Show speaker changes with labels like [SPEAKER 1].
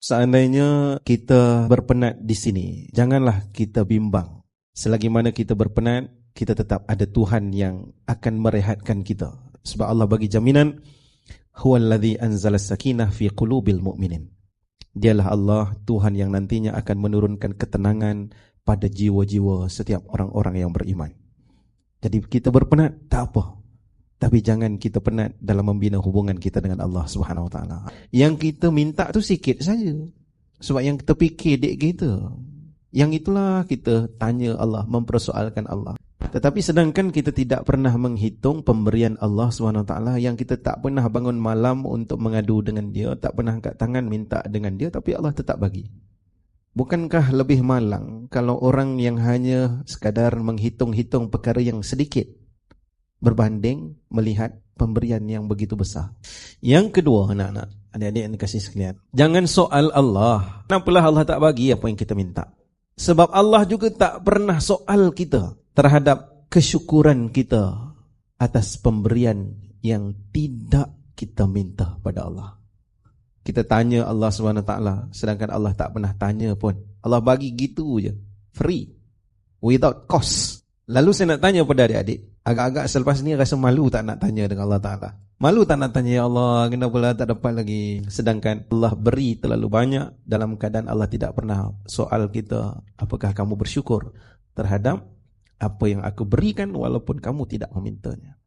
[SPEAKER 1] Seandainya kita berpenat di sini, janganlah kita bimbang. Selagi mana kita berpenat, kita tetap ada Tuhan yang akan merehatkan kita. Sebab Allah bagi jaminan, Huwallazi anzala sakinah fi qulubil mu'minin. Dialah Allah, Tuhan yang nantinya akan menurunkan ketenangan pada jiwa-jiwa setiap orang-orang yang beriman. Jadi kita berpenat, tak apa. Tapi jangan kita penat dalam membina hubungan kita dengan Allah Subhanahu Wa Taala. Yang kita minta tu sikit saja. Sebab yang kita fikir dek kita. Yang itulah kita tanya Allah, mempersoalkan Allah. Tetapi sedangkan kita tidak pernah menghitung pemberian Allah Subhanahu Taala yang kita tak pernah bangun malam untuk mengadu dengan dia, tak pernah angkat tangan minta dengan dia tapi Allah tetap bagi. Bukankah lebih malang kalau orang yang hanya sekadar menghitung-hitung perkara yang sedikit berbanding melihat pemberian yang begitu besar. Yang kedua, anak-anak, adik-adik yang dikasih sekalian, jangan soal Allah. Kenapalah Allah tak bagi apa yang kita minta? Sebab Allah juga tak pernah soal kita terhadap kesyukuran kita atas pemberian yang tidak kita minta pada Allah. Kita tanya Allah SWT sedangkan Allah tak pernah tanya pun. Allah bagi gitu je. Free. Without cost. Lalu saya nak tanya pada adik-adik. Agak-agak selepas ni rasa malu tak nak tanya dengan Allah Ta'ala. Malu tak nak tanya ya Allah, kenapa lah tak dapat lagi. Sedangkan Allah beri terlalu banyak dalam keadaan Allah tidak pernah soal kita. Apakah kamu bersyukur terhadap apa yang aku berikan walaupun kamu tidak memintanya.